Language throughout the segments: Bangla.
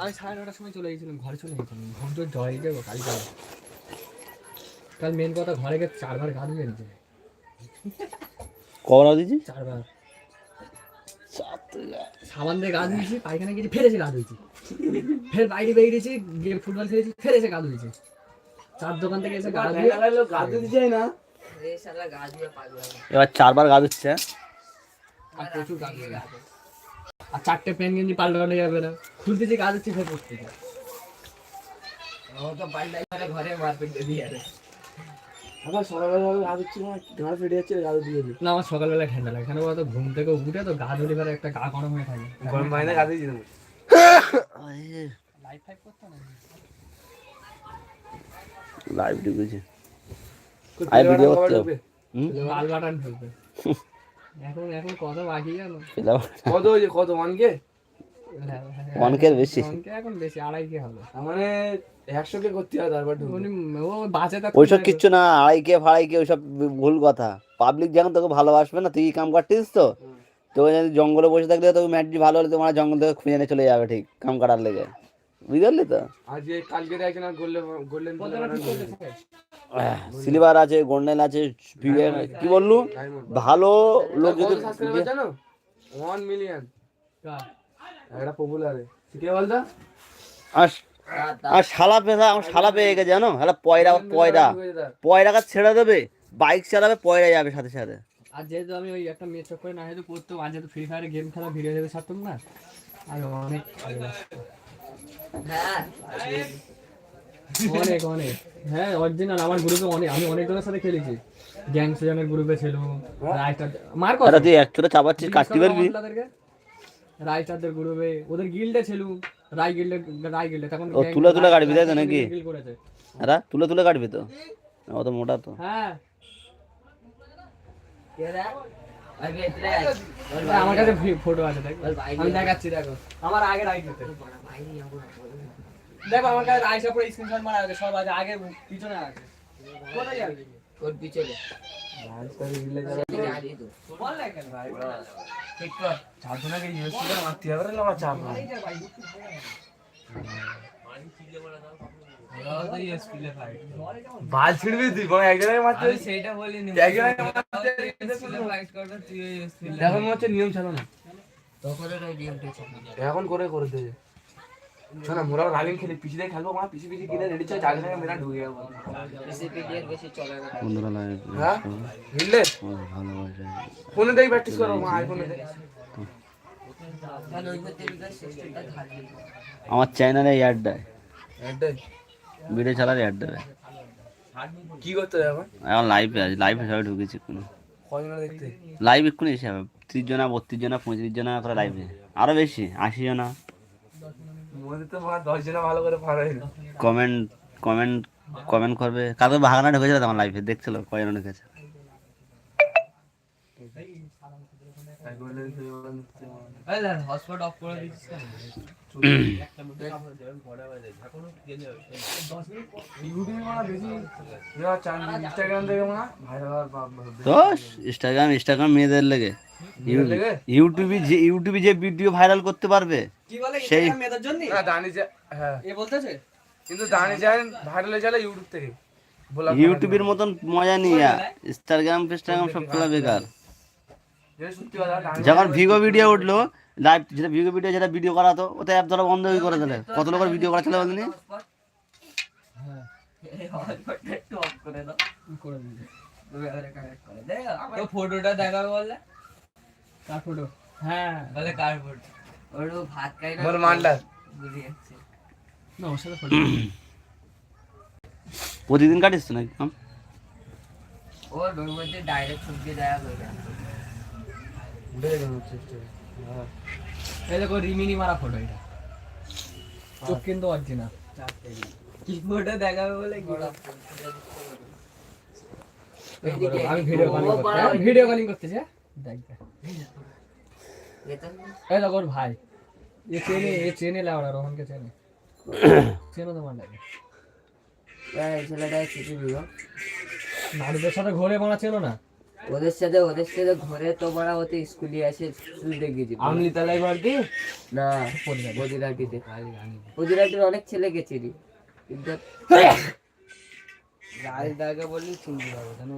আমি সাড়ে নটার সময় চলে গেছিলাম ঘরে চলে গেছিলাম। ঘুম তো জয় যাব কাল যাব কাল মেন কথা ঘরে গিয়ে চারবার গা ধুয়ে নিতে। কবার দিয়েছি চারবার। সাবান দিয়ে গা ধুয়েছি পায়খানা গেছি ফেরেছে গা ধুয়েছি। ফের বাইরে বেরিয়েছি গিয়ে ফুটবল খেলেছি ফেরেছে গা ধুয়েছি। চার দোকান থেকে এসে গা ধুয়ে গাতে দিতে যায় না। এবার চারবার গা হ্যাঁ? আর প্রচুর গা ধুয়ে গেছে। আর চারটে প্যান্ট গেঞ্জি পাল্টানো যাবে না। খুলতেছি গা ধুচ্ছি ফের পড়তেছি ঘরে মারপিট দিয়ে আর আবার সকালবেলা গা দিচ্ছি না গাড়ি ফেটে যাচ্ছে গাড়ি দিয়ে দিই না আমার সকালবেলা ঠান্ডা লাগে। কেন বলতো? ঘুম থেকে উঠে তো গা ধুলে পরে একটা গা গরম হয়ে থাকে। গরম না গা করতে না লাইভ ঢুকেছে। আই ভিডিও করতে হবে। লাল বাটন ঢুকবে। এখন এখন কত বাকি জানো কত হয়েছে? কত? ওয়ানকে অনেকের বেশি। অঙ্কে এখন বেশি আড়াই কে হবে মানে একশো কে করতে হয় তারপর ওইসব কিচ্ছু না আড়াই কে ফাড়াই কে ওইসব ভুল কথা। পাবলিক যখন তোকে ভালোবাসবে না তুই কাম করতিস তো? তোকে যদি জঙ্গলে বসে থাকলে তোকে ম্যাটটি ভালো হলে তোমার জঙ্গল থেকে খুঁজে নিয়ে চলে যাবে ঠিক? কাম কাটার লেগে। বুঝতে পারলি তো সিলভার আছে গোল্ডেন আছে কি বললু? ভালো লোক যদি জানো? ওয়ান মিলিয়ন একটা পপুলারে কে বলতো? আর আর শালা পেশা আমার শালা পেয়ে গেছে জানো? হ্যাঁ পয়রা পয়রা। পয়রাকে ছেড়ে দেবে বাইক চালাবে পয়রা যাবে সাথে সাথে। আর যেহেতু আমি ওই একটা মেয়ে চক্করে না যেহেতু পড়তাম আর যেহেতু ফ্রি ফায়ারে গেম খেলা ভিডিও যেহেতু ছাড়তাম না আর অনেক ভালোবাসতাম। অনেক অনেক। হ্যাঁ অরিজিনাল আমার গ্রুপে অনেক আমি অনেকজনের সাথে খেলেছি। গ্যাং সিজনের গ্রুপে ছিল রাইটার মার আরে তুই একচুয়ালি চাপাচ্ছিস কাটতে পারবি? রাইটারদের গ্রুপে ওদের গিল্ডে ছিল রাই গিল্ডে রাই গিল্ডে তখন ও, তুলে তুলে কাটবি, তাই নাকি? হ্যাঁ তুলে তুলে কাটবি তো? অত মোটা তো। হ্যাঁ। আমার কাছে ফটো আছে দেখ। আমি দেখাচ্ছি দেখো। আমার আগে রাইট দেখো আমার কাছে আইসা পুরো স্ক্রিনশট মারা আছে সব আছে আগে পিছনে আছে। কোথায় যাবে? আমার চাপ বাল ছিড়বি তুই কোনো একজনের মারতে সেইটা বলিনি। একজনের মারতে এখন হচ্ছে নিয়ম ছিল না। এখন করে করে দেবে শোনা মোরা রালিং খেলি পিছিয়ে দিয়ে খেলব আমার পিছিয়ে পিছিয়ে রেডি মেরা ঢুকে যাব। বন্ধুরা লাইভ হ্যাঁ? ফোনে প্র্যাকটিস করো আমার আইফোনে আমার চ্যানেলে অ্যাড দেয় একটাই ভিডিও চালার অ্যাড দেবে। কি করতে হবে এখন? এখন লাইভে আছে লাইভে সবাই ঢুকেছে কোনো কজন দেখতে? লাইভ এক্ষুনি এসে হবে ত্রিশ জনা বত্রিশ জনা পঁয়ত্রিশ জনা করে লাইভে আরও বেশি আশি জনা। কমেন্ট কমেন্ট কমেন্ট করবে। কালকে ভাগনা ঢুকেছিল তোমার লাইফে দেখছিল কয়জন ঢুকেছে। হটস্পট অফ করে দিচ্ছিস কেন ইউটিউবে ইনস্টাগ্রাম ইনস্টাগ্রাম মেয়েদের লেগে যে ইউটিউবে যে ভিডিও ভাইরাল করতে পারবে সেই- মেয়েদের জন্য? দানি হ্যাঁ। এ বলতেছে? কিন্তু দানি যায় ভাইরাল ইউটিউব থেকে। ইউটিউবের মতন মজা নিয়ে ইনস্টাগ্রাম ফেস্টাগ্রাম সব খেলা বেকার যেটা সত্যি কথা দানি যখন ভিগো ভিডিও উঠল লাইভ যেটা ভিগো ভিডিও যেটা ভিডিও করাতো ওটা অ্যাপ ধরো বন্ধ হয়ে করে দিলে। কত লোকের ভিডিও করা ছিল বলনি? করে দিবে তো ফটোটা দেখাবে বললে কার ফটো হ্যাঁ বলে কার ফটো ওর ভাত খাই না বল মান্ডার বুঝে যাচ্ছে না ওর সাথে ফটো প্রতিদিন কাটিস তো নাকি ওর মধ্যে ডাইরেক্ট সবজি দেখা করে উঠে হ্যাঁ। এই দেখো রিমিনি মারা ফটো এটা। চোখ কিন্তু অরিজিনাল কি ফটো দেখাবে বলে আমি ভিডিও কলিং করতে আমি ভিডিও কলিং করতেছি হ্যাঁ? দেখ দেখ। এই দেখো ভাই। এ চেনে এ চেনে লাউড়া রোহনকে চেনে। চেনো তোমার লাগে। এই ছেলেটা কিছু দিও সাথে ঘোরে মারা চেনো না? ওদের সাথে ওদের সাথে ঘরে তোমার হতে স্কুলে আসে শুনতে গেছি আমলি তালাই ঘর কি? না বদিরাটিতে বদিরাটির অনেক ছেলে গেছিলি। কিন্তু দাগে বললি চিনতে পারব কেন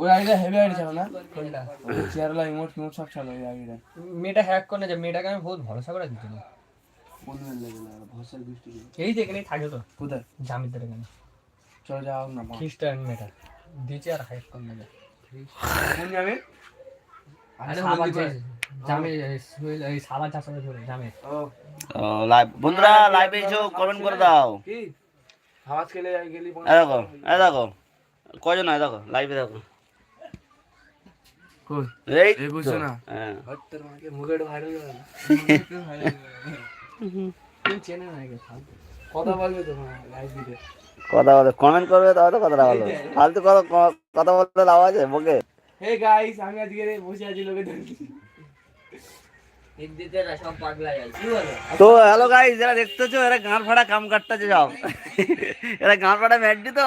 ওই হেভি আইডি ছিল না? কোনটা? চেয়ারলা ইমোট ইমোট সব ছিল ওই আইডিটা। মেয়েটা হ্যাক করে যে মেয়েটাকে আমি বহুত ভরসা করে লেগে এই যে থাকে তো। কোথায়? জামিদের এখানে। চল যাও না খ্রিস্টান মেয়েটা। আর করে। কোন যাবে বন্ধুরা লাইভে এসো কমেন্ট করে দাও। কি? আওয়াজ খেলে গেলি দেখো দেখো। কজন এই দেখো লাইভে দেখো। এই এই তো। বুঝছ না? হ্যাঁ। ভাইরাল চেনে না কথা বলবে তো লাইভ দিতে কথা বলে কমেন্ট করবে তবে তো কথাটা বলো ফালতু কথা কথা বলতে লাভ আছে বকে হে গাইস আমি আজকে বসে আছি লোকে হিন্দিতে না সব পাগলা যায়। কি বলো? তো হ্যালো গাইস যারা দেখতেছো এরা গান ফাড়া কাম কাটতেছে সব। এরা গান ফাড়া ম্যাডি তো।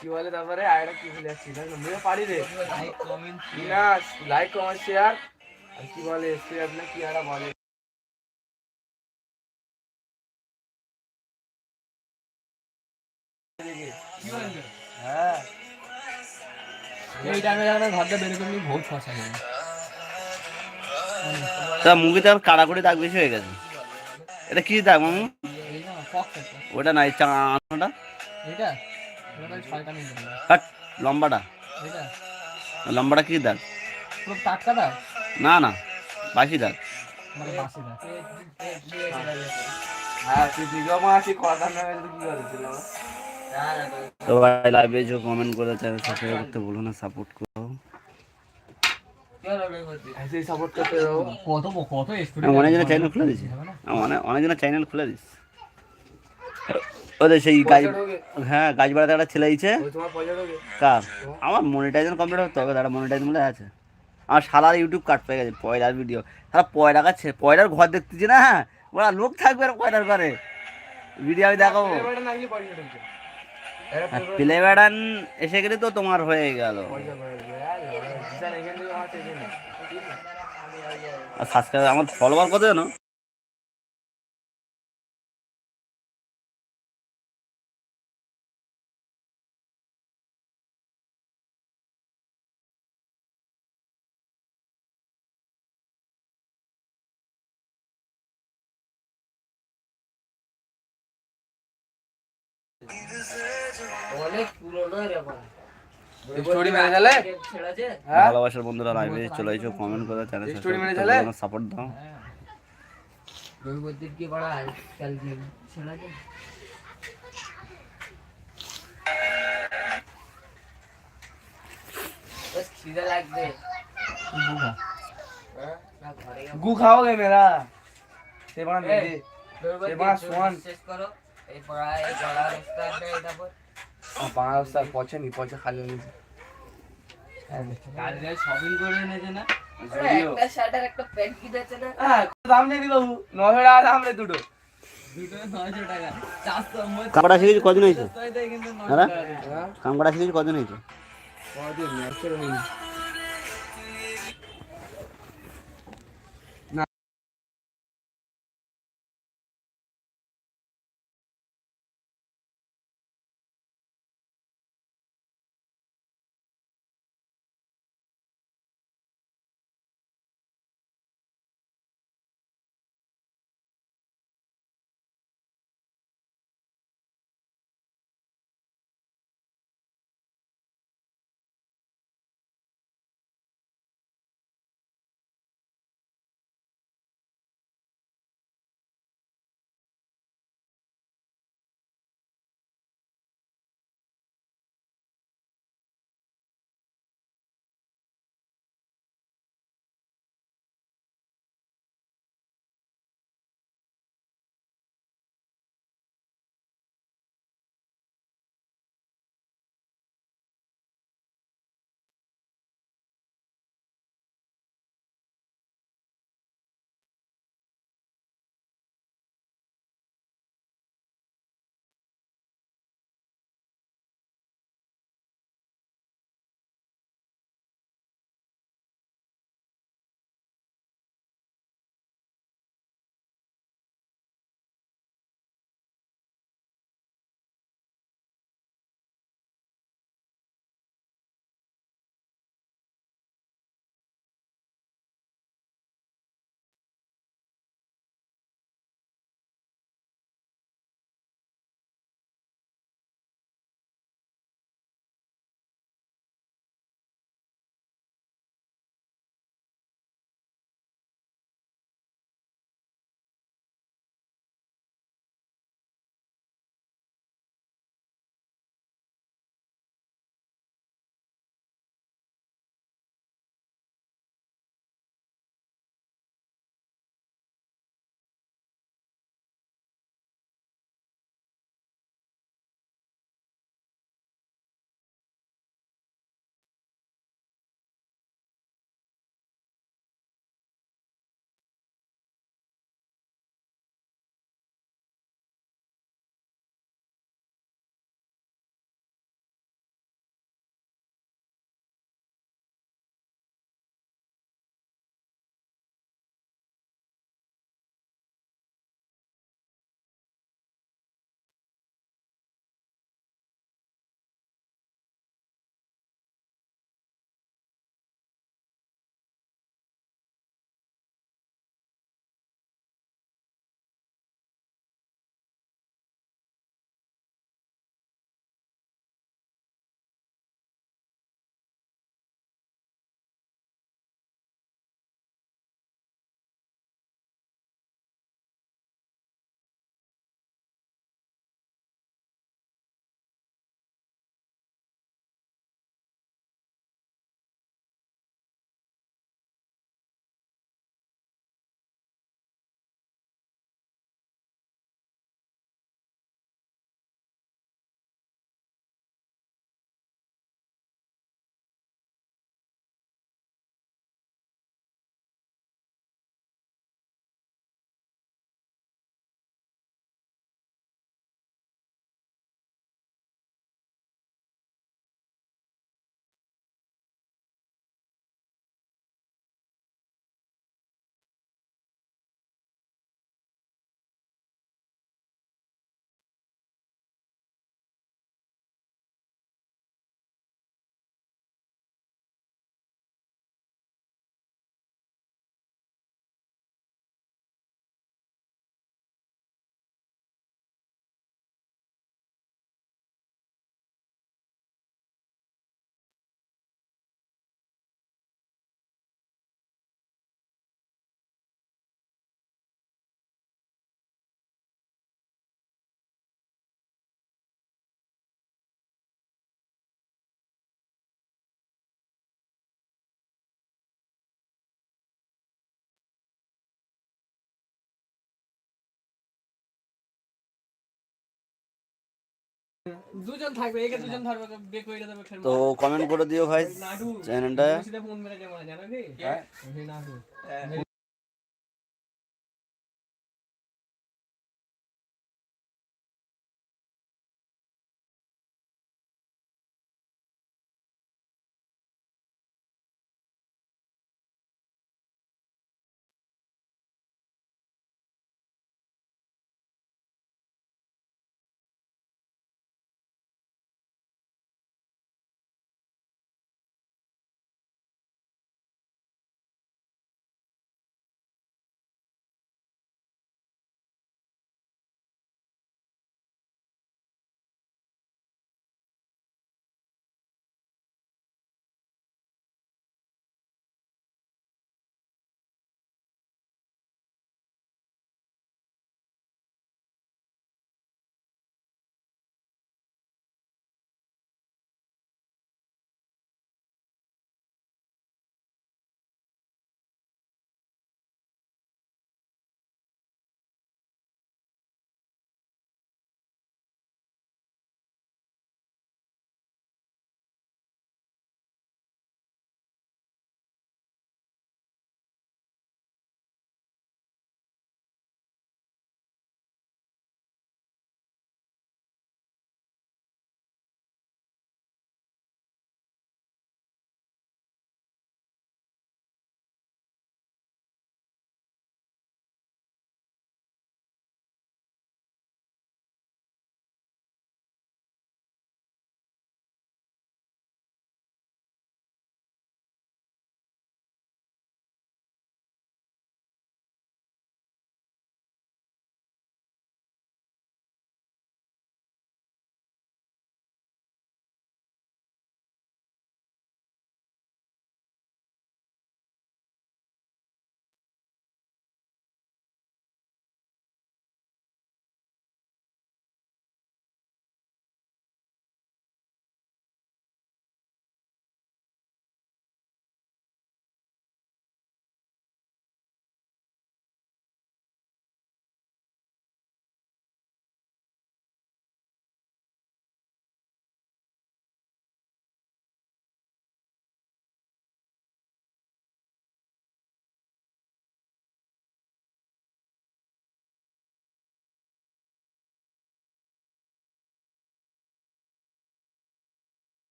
কি বলে তারপরে আইডা কি বলে না মুখে পারি রে না লাইক কমেন্ট শেয়ার আর কি বলে শেয়ার না কি আরা বলে। হ্যাঁ। এই টাইমে যখন ঘরটা বের করে বহুত ফসা করে তা মুভিতে আর কাড়াকুড়ি দাগ বেশি হয়ে গেছে। এটা কি দাগ মামু? ওটা নাই চাঁটা এটা লম্বাটা লম্বাটা কি দাগ না না বাসি দাগ তো ভাই লাইভে যে কমেন্ট করে চ্যানেল না সাপোর্ট করো অনেকজনের চ্যানেল খুলে দিস অনেকজনের চ্যানেল খুলে দিস ওদের সেই গাছ হ্যাঁ গাছ বাড়াতে একটা ছেলে দিচ্ছে কা আমার মনিটাইজেশন কমপ্লিট হতে হবে তারা মনিটাইজ মূলে আছে। আমার সালার ইউটিউব কাট পেয়ে গেছে পয়লার ভিডিও সারা পয়লা কাছে পয়লার ঘর দেখতেছি না হ্যাঁ? ওরা লোক থাকবে আর পয়লার ঘরে। ভিডিও আমি দেখাবো। প্লে ব্যাডান এসে গেলে তো তোমার হয়ে গেল। আর সাবস্ক্রাইব আমার ফলোয়ার কত জানো ভালোবাসার বন্ধুরা লাইভে চলে এসো কমেন্ট করে চ্যানেল? সাপোর্ট দাও। রবিবার কি বড় আজকাল গেম ছেড়েছে बस খিদে লাগবে। হ্যাঁ না ঘরে যাব। গু খাওগে মেরা। সে বানা এই, এটা পর পাঁচ নি পয়সা খালি নিয়েছে কালকে শপিং করে এনেছে না? একটা শার্ট আর একটা প্যান্ট কিনেছে না? হ্যাঁ দাম নেই বাবু। নশো টাকা দাম রে দুটো। দুটো নয়শো টাকা। চারশো কামড়া শিখেছি কদিন হয়েছে? হ্যাঁ? কামড়া শিখেছি কদিন হয়েছে? কদিন? দুজন থাকবে একে দুজন ধরবে তো কমেন্ট করে দিও ভাই চ্যানেলটা ফোন মেরে দেওয়া জানো কি? হ্যাঁ। নাডু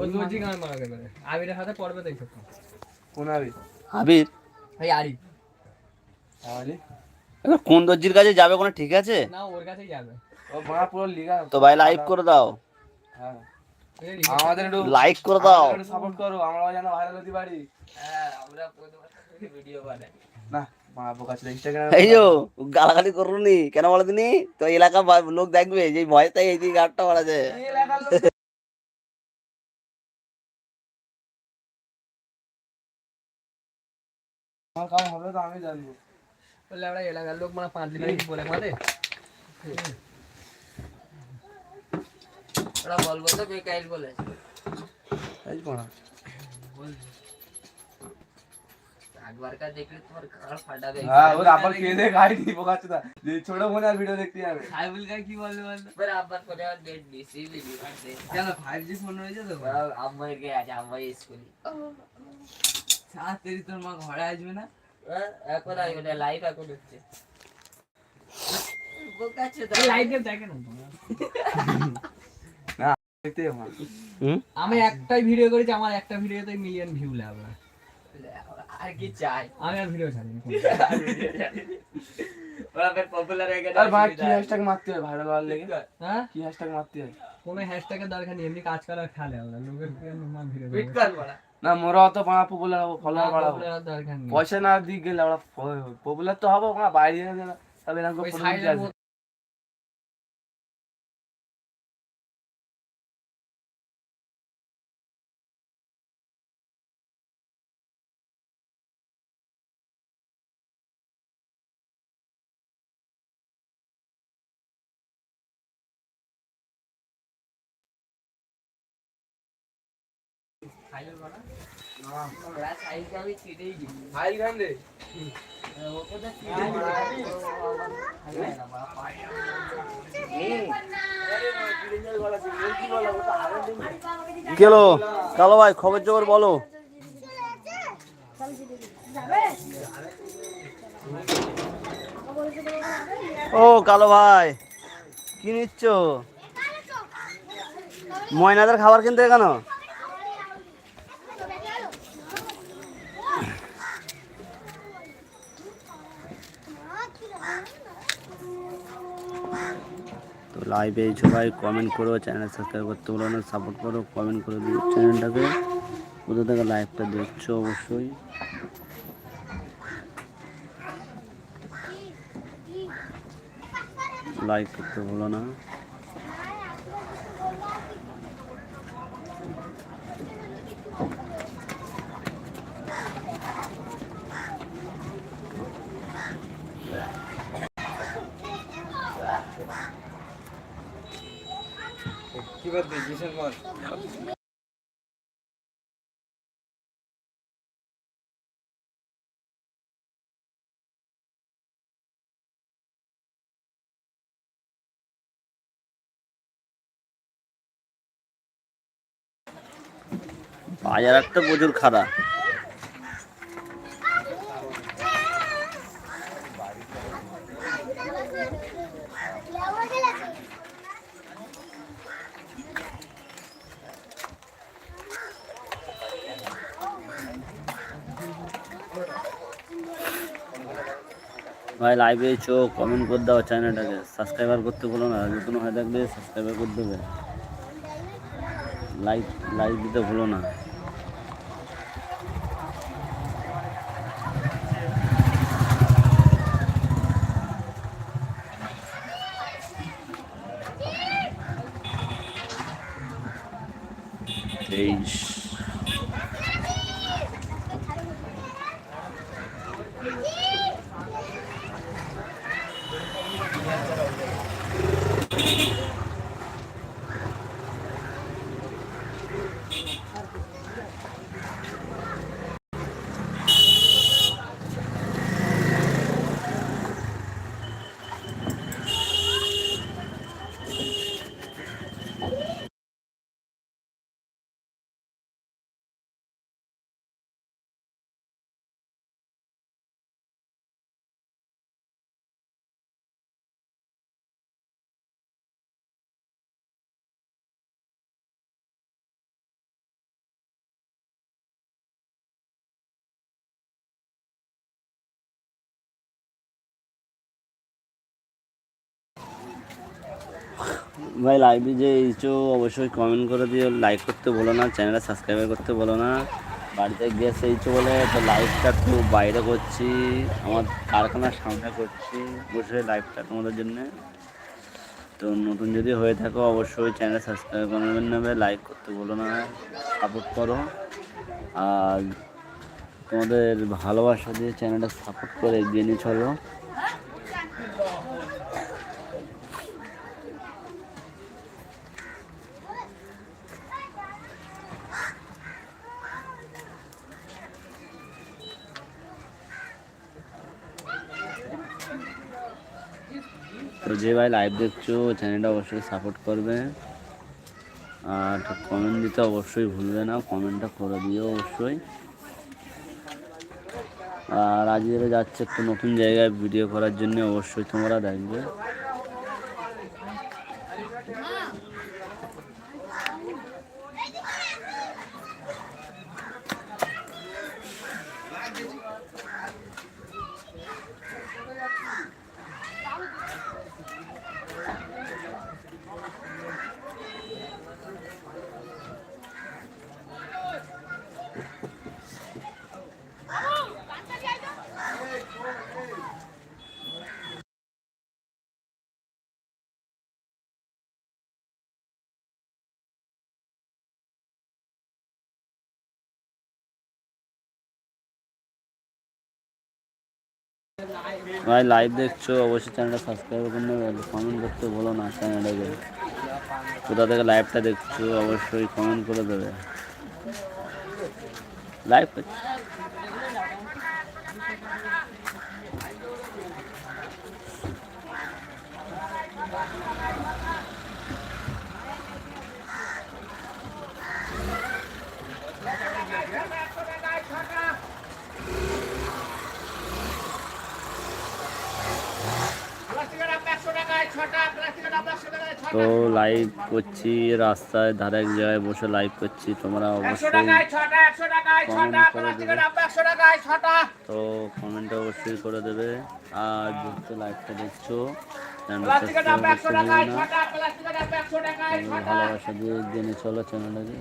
ওই লজি গান মারা গেল আবিরের হাতে পড়বে তো এইসব কোন আবি আবির? এই আরি। তাহলে কোন দর্জির কাছে যাবে কোনো ঠিক আছে? না ওর কাছেই যাবে। ও মারা পুরো লিগা তো ভাই লাইক করে দাও। হ্যাঁ। আমাদের একটু লাইক করে দাও। সাপোর্ট করো আমরাও যেন ভাইরাল হতে পারি। হ্যাঁ আমরা ভিডিও বানাই। না মা বোকা ছিল ইনস্টাগ্রামে এই যো গালাগালি করুনি। কেন বলো তিনি তো এলাকা লোক দেখবে যে ভয়টাই এই যে গাড়টা মারা যায় আমার কাম হবে তো আমি জানব বললে আমরা এলাকার লোক মানে পাঁচ দিন বলে আমাদের ওরা বলব তো বেকাইল বলেছে এই কোনা একবার কার দেখলে তোমার গাল ফাটাবে হ্যাঁ ওর আবার কেঁদে গাড়ি দিয়ে বোকা চোদা যে ছোট বোন আর ভিডিও দেখতে যাবে সাইবুল কার কি বলবে বলতো এবার আব্বার করে আর ডেট দিছি ভিডিও আছে কেন ফাইভ জি ফোন রয়েছে তো আম্মাই গে আছে আম্মাই স্কুলে সাত তেরি তোর মা ঘরে আসবে না? এখন আই ওটা লাইভ এখন হচ্ছে। না আমি একটাই ভিডিও করেছি আমার একটা ভিডিওতে মিলিয়ন ভিউ লাগবে আর কি চাই? আমি আর ভিডিও ছাড়িনি। ওরা ফের পপুলার হয়ে গেছে আর ভাই কি হ্যাশট্যাগ মারতে হয় ভাইরাল হওয়ার লেগে? হ্যাঁ? কি হ্যাশট্যাগ মারতে হয়? কোনো হ্যাশট্যাগের দরকার নেই এমনি কাজ করার খেলে আমরা লোকের নর্মাল ভিডিও ফিট কর বড়া। না মোরা অত পাড়া পপুলার হব ফলোয়ার বাড়াবো পয়সা না দিক গেলে আমরা পপুলার তো হব বাইরে তবে এরকম হলো? কালো ভাই, খবর জবর বলো। ও, কালো ভাই, কি নিচ্ছ? ময়নাদের খাবার কিনতে কেন লাইভে সবাই কমেন্ট করো চ্যানেল সাবস্ক্রাইব করতে বলো না সাপোর্ট করো কমেন্ট করে দিও চ্যানেলটাকে কোথা থেকে লাইভটা দেখছ অবশ্যই। লাইক করতে ভুলো না। করতে কিসের পর বাজার একটা প্রচুর খারাপ। ভাই লাইভে চো কমেন্ট করে দাও চ্যানেলটাকে সাবস্ক্রাইবার করতে বলো না, নতুন হয়ে থাকলে সাবস্ক্রাইবার করে দেবে। লাইক লাইক দিতে ভুলো না। ভাই লাইভে যে এইছো অবশ্যই কমেন্ট করে দিও। লাইক করতে বলো না চ্যানেলটা সাবস্ক্রাইব করতে বলো না। বাড়িতে গ্যাস এইছো বলে, তো লাইভটা একটু বাইরে করছি। আমার কারখানার সামনে করছি। বসে লাইভটা তোমাদের জন্য। তো নতুন যদি হয়ে থাকো, অবশ্যই চ্যানেল সাবস্ক্রাইব করবেন নেবে লাইক করতে বলো না। সাপোর্ট করো। আর তোমাদের ভালোবাসা দিয়ে চ্যানেলটা সাপোর্ট করে এগিয়ে নিয়ে চলো তো যে ভাই লাইভ দেখছ চ্যানেলটা অবশ্যই সাপোর্ট করবে। আর কমেন্ট দিতে অবশ্যই ভুলবে না কমেন্টটা করে দিও অবশ্যই। আর আজকে যাচ্ছে একটু নতুন জায়গায় ভিডিও করার জন্য অবশ্যই তোমরা দেখবে। ভাই লাইভ দেখছ, অবশ্যই চ্যানেলটা সাবস্ক্রাইব করে কমেন্ট করতে বলো না চ্যানেলটাকে কোথা থেকে লাইভটা দেখছ, অবশ্যই কমেন্ট করে দেবে। লাইভ করছি তো লাইভ করছি রাস্তায় ধারে এক জায়গায় বসে লাইভ করছি তোমরা অবশ্যই তো কমেন্ট অবশ্যই করে দেবে। আর যেহেতু লাইভটা দেখছ ভালোবাসা দিয়ে জেনে চলো চ্যানেলটাকে